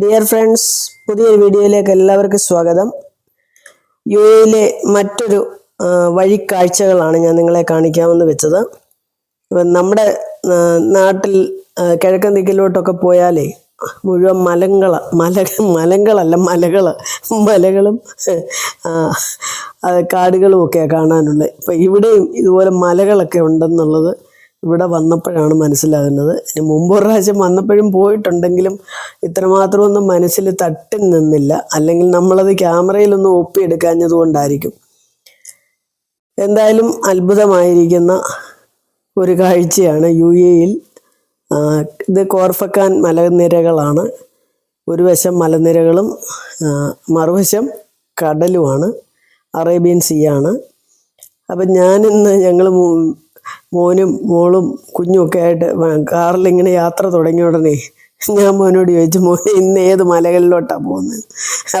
Dear friends പുതിയൊരു വീഡിയോയിലേക്ക് എല്ലാവർക്കും സ്വാഗതം. യു എയിലെ മറ്റൊരു വഴിക്കാഴ്ചകളാണ് ഞാൻ നിങ്ങളെ കാണിക്കാമെന്ന് വെച്ചത്. നമ്മുടെ നാട്ടിൽ കിഴക്കൻ ദിക്കിലോട്ടൊക്കെ പോയാലേ മുഴുവൻ മലങ്ങള മല മലങ്ങളല്ല മലകൾ മലകളും കാടുകളും ഒക്കെയാണ് കാണാനുള്ളത് ഇപ്പം ഇവിടെയും ഇതുപോലെ മലകളൊക്കെ ഉണ്ടെന്നുള്ളത് ഇവിടെ വന്നപ്പോഴാണ് മനസ്സിലാകുന്നത്. ഇനി മുമ്പ് ഒരു പ്രാവശ്യം വന്നപ്പോഴും പോയിട്ടുണ്ടെങ്കിലും ഇത്രമാത്രമൊന്നും മനസ്സിൽ തട്ടി നിന്നില്ല. അല്ലെങ്കിൽ നമ്മളത് ക്യാമറയിലൊന്നും ഒപ്പിയെടുക്കാഞ്ഞത് കൊണ്ടായിരിക്കും. എന്തായാലും അത്ഭുതമായിരിക്കുന്ന ഒരു കാഴ്ചയാണ് യു എയിൽ ഇത് കോർഫക്കാൻ മലനിരകളാണ്. ഒരു വശം മലനിരകളും മറുവശം കടലുമാണ്. അറേബ്യൻ സീ ആണ് അപ്പം ഞാനിന്ന് ഞങ്ങൾ മോനും മോളും കുഞ്ഞുമൊക്കെ ആയിട്ട് കാറിൽ ഇങ്ങനെ യാത്ര തുടങ്ങിയ ഉടനെ ഞാൻ മോനോട് ചോദിച്ചു മോനെ ഇന്ന് ഏത് മലകളിലോട്ടാണ് പോകുന്നത്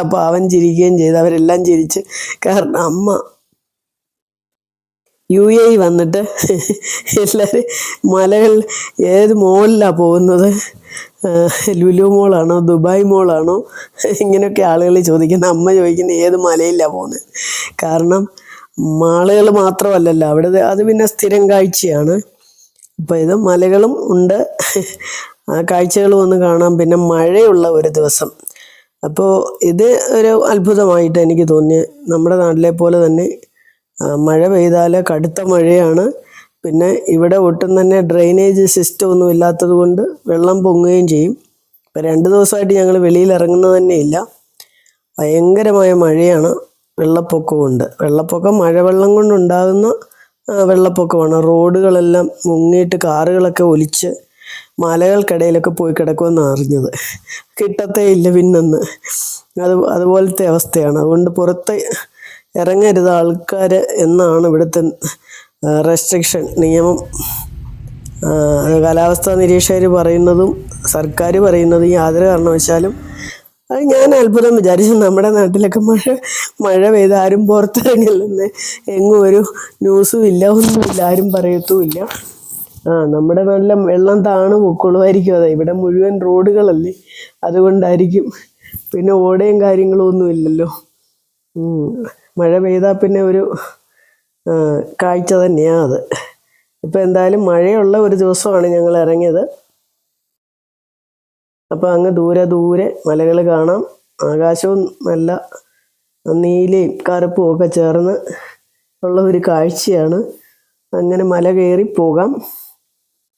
അപ്പോൾ അവൻ ചിരിക്കുകയും ചെയ്തു. അവരെല്ലാം ചിരിച്ച് കാരണം അമ്മ യു എ വന്നിട്ട് എല്ലാവരും മലകൾ ഏത് മോളിലാണ് പോകുന്നത്? ലുലു മോളാണോ ദുബായ് മോളാണോ? ഇങ്ങനെയൊക്കെ ആളുകൾ ചോദിക്കുന്ന. അമ്മ ചോദിക്കുന്ന ഏത് മലയിലാണ് പോകുന്നത് കാരണം മാളുകൾ മാത്രമല്ലല്ലോ. അവിടെ അത് പിന്നെ സ്ഥിരം കാഴ്ചയാണ്. അപ്പോൾ ഇത് മലകളും ഉണ്ട്. ആ കാഴ്ചകളും ഒന്ന് കാണാം. പിന്നെ മഴയുള്ള ഒരു ദിവസം. അപ്പോൾ ഇത് ഒരു അത്ഭുതമായിട്ട് എനിക്ക് തോന്നി. നമ്മുടെ നാട്ടിലെ പോലെ തന്നെ മഴ പെയ്താൽ കടുത്ത മഴയാണ്. പിന്നെ ഇവിടെ ഒട്ടും തന്നെ ഡ്രെയിനേജ് സിസ്റ്റം ഒന്നും ഇല്ലാത്തത് കൊണ്ട് വെള്ളം പൊങ്ങുകയും ചെയ്യും. ഇപ്പം രണ്ട് ദിവസമായിട്ട് ഞങ്ങൾ വെളിയിൽ ഇറങ്ങുന്നത് തന്നെ ഇല്ല. ഭയങ്കരമായ മഴയാണ്. വെള്ളപ്പൊക്കമുണ്ട് വെള്ളപ്പൊക്കം മഴവെള്ളം കൊണ്ടുണ്ടാകുന്ന വെള്ളപ്പൊക്കമാണ്. റോഡുകളെല്ലാം മുങ്ങിയിട്ട് കാറുകളൊക്കെ ഒലിച്ച് മലകൾക്കിടയിലൊക്കെ പോയി കിടക്കുമെന്ന് അറിഞ്ഞത്. കിട്ടത്തേ ഇല്ല പിന്നെന്ന്. അത് അതുപോലത്തെ അവസ്ഥയാണ്. അതുകൊണ്ട് പുറത്ത് ഇറങ്ങരുത് ആൾക്കാർ എന്നാണ് ഇവിടുത്തെ റെസ്ട്രിക്ഷൻ നിയമം. കാലാവസ്ഥാ നിരീക്ഷകർ പറയുന്നതും സർക്കാർ പറയുന്നതും യാതൊരു കാരണവശാലും അത് ഞാൻ അത്ഭുതം വിചാരിച്ചു. നമ്മുടെ നാട്ടിലൊക്കെ മഴ മഴ പെയ്ത് ആരും പുറത്തിറങ്ങില്ലെന്ന് എങ്ങും ഒരു ന്യൂസും ഇല്ല ഒന്നുമില്ല ആരും പറയത്തുമില്ല. ആ നമ്മുടെ നല്ല വെള്ളം താണു പൊക്കോളുമായിരിക്കും അതെ. ഇവിടെ മുഴുവൻ റോഡുകളല്ലേ? അതുകൊണ്ടായിരിക്കും പിന്നെ ഓടയും കാര്യങ്ങളും ഒന്നും ഇല്ലല്ലോ. മഴ പെയ്താൽ പിന്നെ ഒരു കാഴ്ച തന്നെയാണ് അത്. ഇപ്പം എന്തായാലും മഴയുള്ള ഒരു ദിവസമാണ് ഞങ്ങൾ ഇറങ്ങിയത്. അപ്പോൾ അങ്ങ് ദൂരെ ദൂരെ മലകൾ കാണാം. ആകാശവും നല്ല നീലയും കറുപ്പും ഒക്കെ ചേർന്ന് ഉള്ള ഒരു കാഴ്ചയാണ്. അങ്ങനെ മല കയറി പോകാം.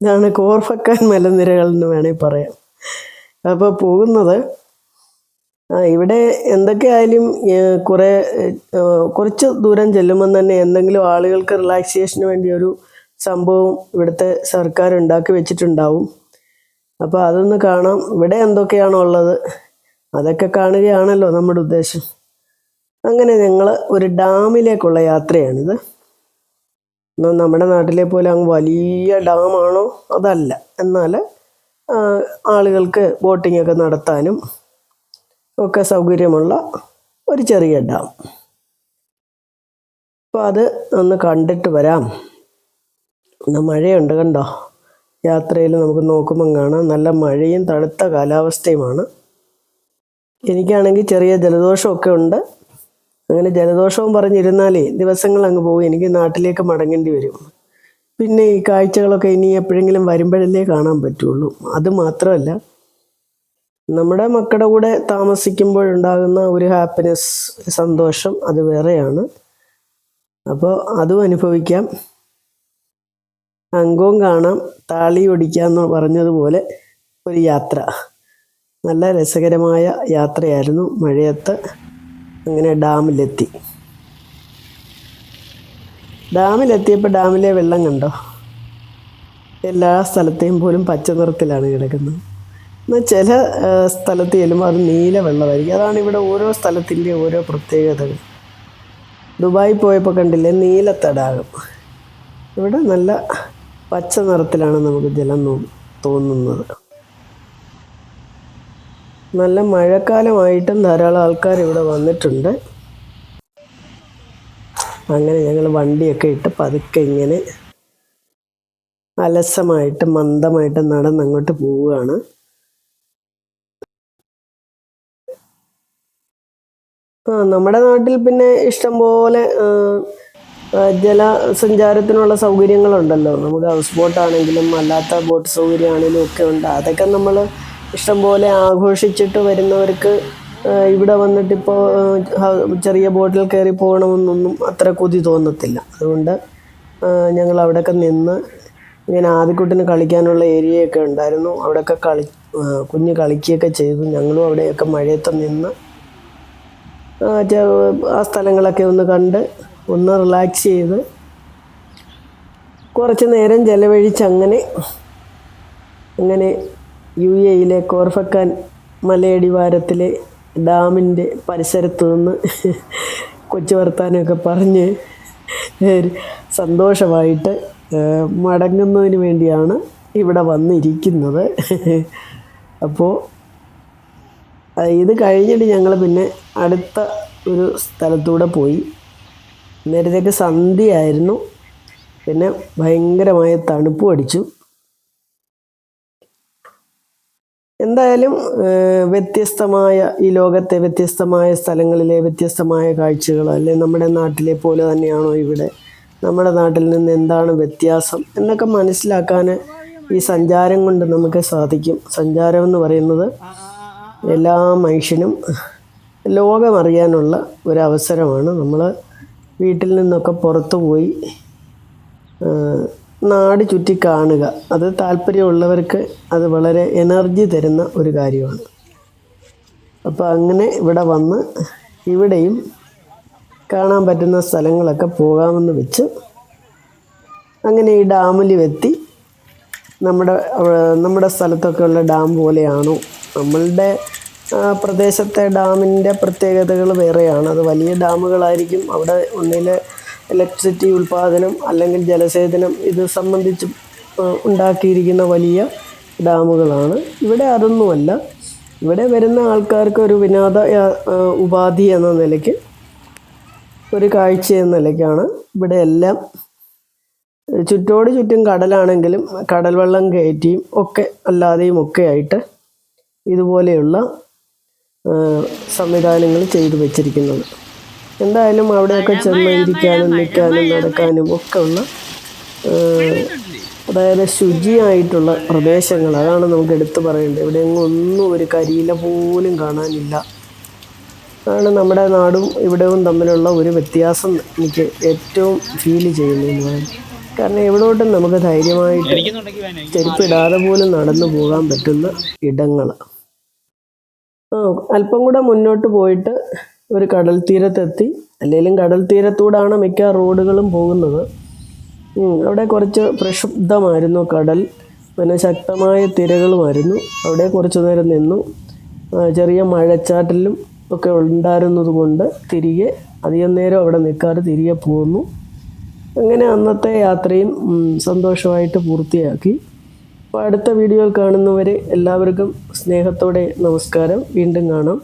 ഇതാണ് കോർഫക്കാൻ മലനിരകൾ എന്ന് വേണമെങ്കിൽ പറയാം. അപ്പോൾ പോകുന്നത് ആ ഇവിടെ എന്തൊക്കെയായാലും കുറേ കുറച്ച് ദൂരം ചെല്ലുമ്പം തന്നെ എന്തെങ്കിലും ആളുകൾക്ക് റിലാക്സേഷന് വേണ്ടി ഒരു സംഭവം ഇവിടുത്തെ സർക്കാർ ഉണ്ടാക്കി വെച്ചിട്ടുണ്ടാവും. അപ്പോൾ അതൊന്ന് കാണാം. ഇവിടെ എന്തൊക്കെയാണോ ഉള്ളത്? അതൊക്കെ കാണുകയാണല്ലോ നമ്മുടെ ഉദ്ദേശം. അങ്ങനെ ഞങ്ങൾ ഒരു ഡാമിലേക്കുള്ള യാത്രയാണിത്. എന്നാൽ നമ്മുടെ നാട്ടിലെ പോലെ അങ്ങ് വലിയ ഡാമാണോ? അതല്ല. എന്നാൽ ആളുകൾക്ക് ബോട്ടിംഗ് ഒക്കെ നടത്താനും ഒക്കെ സൗകര്യമുള്ള ഒരു ചെറിയ ഡാം. അപ്പോൾ അത് ഒന്ന് കണ്ടിട്ട് വരാം. ഒന്ന് മഴയുണ്ട് കണ്ടോ? യാത്രയിൽ നമുക്ക് നോക്കുമ്പം കാണാം. നല്ല മഴയും തണുത്ത കാലാവസ്ഥയുമാണ്. എനിക്കാണെങ്കിൽ ചെറിയ ജലദോഷമൊക്കെ ഉണ്ട്. അങ്ങനെ ജലദോഷവും പറഞ്ഞിരുന്നാലേ ദിവസങ്ങൾ അങ്ങ് പോകും. എനിക്ക് നാട്ടിലേക്ക് മടങ്ങേണ്ടി വരും. പിന്നെ ഈ കാഴ്ചകളൊക്കെ ഇനി എപ്പോഴെങ്കിലും വരുമ്പോഴല്ലേ കാണാൻ പറ്റുള്ളൂ. അത് മാത്രമല്ല നമ്മുടെ മക്കളുടെ കൂടെ താമസിക്കുമ്പോഴുണ്ടാകുന്ന ഒരു ഹാപ്പിനെസ് സന്തോഷം അത് വേറെയാണ്. അപ്പോൾ അതും അനുഭവിക്കാം. അംഗവും കാണാം. താളി ഒടിക്കാന്ന് പറഞ്ഞതുപോലെ ഒരു യാത്ര. നല്ല രസകരമായ യാത്രയായിരുന്നു മഴയത്ത്. അങ്ങനെ ഡാമിലെത്തി. ഡാമിലെത്തിയപ്പോൾ ഡാമിലെ വെള്ളം കണ്ടോ? എല്ലാ സ്ഥലത്തെയും പോലും പച്ച നിറത്തിലാണ് കിടക്കുന്നത്. എന്നാൽ ചില സ്ഥലത്ത് ചെല്ലുമ്പോൾ അത് നീല വെള്ളമായിരിക്കും. അതാണ് ഇവിടെ ഓരോ സ്ഥലത്തിന്റെ ഓരോ പ്രത്യേകതകൾ. ദുബായി പോയപ്പോൾ കണ്ടില്ലേ നീല തടാകം ഇവിടെ നല്ല പച്ച നിറത്തിലാണ് നമുക്ക് ജലം തോന്നുന്നത്. നല്ല മഴക്കാലമായിട്ടും ധാരാളം ആൾക്കാർ ഇവിടെ വന്നിട്ടുണ്ട്. അങ്ങനെ ഞങ്ങൾ വണ്ടിയൊക്കെ ഇട്ട് പതുക്കെ ഇങ്ങനെ അലസമായിട്ട് മന്ദമായിട്ട് നടന്നങ്ങോട്ട് പോവുകയാണ്. ആ നമ്മുടെ നാട്ടിൽ പിന്നെ ഇഷ്ടംപോലെ ജലസഞ്ചാരത്തിനുള്ള സൗകര്യങ്ങളുണ്ടല്ലോ. നമുക്ക് ഹൗസ് ബോട്ടാണെങ്കിലും അല്ലാത്ത ബോട്ട് സൗകര്യമാണെങ്കിലും ഒക്കെ ഉണ്ട്. അതൊക്കെ നമ്മൾ ഇഷ്ടംപോലെ ആഘോഷിച്ചിട്ട് വരുന്നവർക്ക് ഇവിടെ വന്നിട്ടിപ്പോൾ ചെറിയ ബോട്ടിൽ കയറി പോകണമെന്നൊന്നും അത്ര കൊതി തോന്നത്തില്ല. അതുകൊണ്ട് ഞങ്ങൾ അവിടെയൊക്കെ നിന്ന് ഇങ്ങനെ ആദ്യക്കുട്ടിന് കളിക്കാനുള്ള ഏരിയയൊക്കെ ഉണ്ടായിരുന്നു. അവിടെയൊക്കെ കളി കുഞ്ഞ് കളിക്കുകയൊക്കെ ചെയ്തു. ഞങ്ങളും അവിടെയൊക്കെ മഴയത്ത് നിന്ന് ആ സ്ഥലങ്ങളൊക്കെ ഒന്ന് കണ്ട് ഒന്ന് റിലാക്സ് ചെയ്ത് കുറച്ച് നേരം ചെലവഴിച്ച് അങ്ങനെ യു എയിലെ കോർഫക്കാൻ മലയടിവാരത്തിലെ ഡാമിന്റെ പരിസരത്ത് നിന്ന് കൊച്ചു വർത്താനമൊക്കെ പറഞ്ഞ് സന്തോഷമായിട്ട് മടങ്ങുന്നതിന് വേണ്ടിയാണ് ഇവിടെ വന്നിരിക്കുന്നത്. അപ്പോൾ ഇത് കഴിഞ്ഞിട്ട് ഞങ്ങൾ പിന്നെ അടുത്ത ഒരു സ്ഥലത്തൂടെ പോയി. നേരത്തേക്ക് സന്ധ്യയായിരുന്നു. പിന്നെ ഭയങ്കരമായ തണുപ്പും അടിച്ചു. എന്തായാലും വ്യത്യസ്തമായ ഈ ലോകത്തെ വ്യത്യസ്തമായ സ്ഥലങ്ങളിലെ വ്യത്യസ്തമായ കാഴ്ചകൾ അല്ലെ നമ്മുടെ നാട്ടിലെ പോലെ തന്നെയാണോ ഇവിടെ? നമ്മുടെ നാട്ടിൽ നിന്ന് എന്താണ് വ്യത്യാസം? എന്നൊക്കെ മനസ്സിലാക്കാൻ ഈ സഞ്ചാരം കൊണ്ട് നമുക്ക് സാധിക്കും. സഞ്ചാരം എന്ന് പറയുന്നത് എല്ലാ മനുഷ്യനും ലോകമറിയാനുള്ള ഒരവസരമാണ് നമ്മൾ വീട്ടിൽ നിന്നൊക്കെ പുറത്തു പോയി നാട് ചുറ്റി കാണുക. അത് താല്പര്യമുള്ളവർക്ക് അത് വളരെ എനർജി തരുന്ന ഒരു കാര്യമാണ്. അപ്പോൾ അങ്ങനെ ഇവിടെ വന്ന് ഇവിടെയും കാണാൻ പറ്റുന്ന സ്ഥലങ്ങളൊക്കെ പോകാമെന്ന് വെച്ച് അങ്ങനെ ഈ ഡാമിൽ എത്തി നമ്മുടെ നമ്മുടെ സ്ഥലത്തൊക്കെ ഉള്ള ഡാം പോലെയാണോ? നമ്മളുടെ പ്രദേശത്തെ ഡാമിന്റെ പ്രത്യേകതകൾ വേറെയാണ്. അത് വലിയ ഡാമുകളായിരിക്കും. അവിടെ ഒന്നിൽ ഇലക്ട്രിസിറ്റി ഉൽപ്പാദനം അല്ലെങ്കിൽ ജലസേചനം ഇത് സംബന്ധിച്ച് ഉണ്ടാക്കിയിരിക്കുന്ന വലിയ ഡാമുകളാണ്. ഇവിടെ അതൊന്നുമല്ല. ഇവിടെ വരുന്ന ആൾക്കാർക്ക് ഒരു വിനോദ ഉപാധി എന്ന നിലയ്ക്ക് ഒരു കാഴ്ച എന്ന നിലയ്ക്കാണ്. ഇവിടെ എല്ലാം ചുറ്റോട് ചുറ്റും കടലാണെങ്കിലും കടൽ വെള്ളം കയറ്റിയും ഒക്കെ അല്ലാതെയും ഒക്കെ ആയിട്ട് ഇതുപോലെയുള്ള സംവിധാനങ്ങൾ ചെയ്തു വെച്ചിരിക്കുന്നത്. എന്തായാലും അവിടെയൊക്കെ ചെന്ന് ഇരിക്കാനും നിൽക്കാനും നടക്കാനും ഒക്കെ ഉള്ള അതായത് ശുചിയായിട്ടുള്ള പ്രദേശങ്ങൾ. അതാണ് നമുക്ക് എടുത്തു പറയേണ്ടത്. ഇവിടെ എങ്ങും ഒന്നും ഒരു കരിയില പോലും കാണാനില്ല. അതാണ് നമ്മുടെ നാടും ഇവിടവും തമ്മിലുള്ള ഒരു വ്യത്യാസം എനിക്ക് ഏറ്റവും ഫീൽ ചെയ്യുന്നു പറയുന്നത് കാരണം എവിടോട്ടും നമുക്ക് ധൈര്യമായിട്ട് ചെരുപ്പിടാതെ പോലും നടന്നു പോകാൻ പറ്റുന്ന ഇടങ്ങൾ അല്പം കൂടെ മുന്നോട്ട് പോയിട്ട് ഒരു കടൽ തീരത്തെത്തി. അല്ലെങ്കിലും കടൽ തീരത്തൂടാണ് മിക്ക റോഡുകളും പോകുന്നത്. അവിടെ കുറച്ച് പ്രക്ഷുബ്ധമായിരുന്നു കടൽ. പിന്നെ ശക്തമായ തിരകളുമായിരുന്നു. അവിടെ കുറച്ച് നേരം നിന്നു. ചെറിയ മഴച്ചാറ്റലും ഒക്കെ ഉണ്ടായിരുന്നത് കൊണ്ട് തിരികെ അധികം നേരം അവിടെ നിൽക്കാതെ തിരികെ പോന്നു. അങ്ങനെ അന്നത്തെ യാത്രയും സന്തോഷമായിട്ട് പൂർത്തിയാക്കി. അപ്പോൾ അടുത്ത വീഡിയോയിൽ കാണുന്നവരെ എല്ലാവർക്കും സ്നേഹത്തോടെ നമസ്കാരം. വീണ്ടും കാണാം.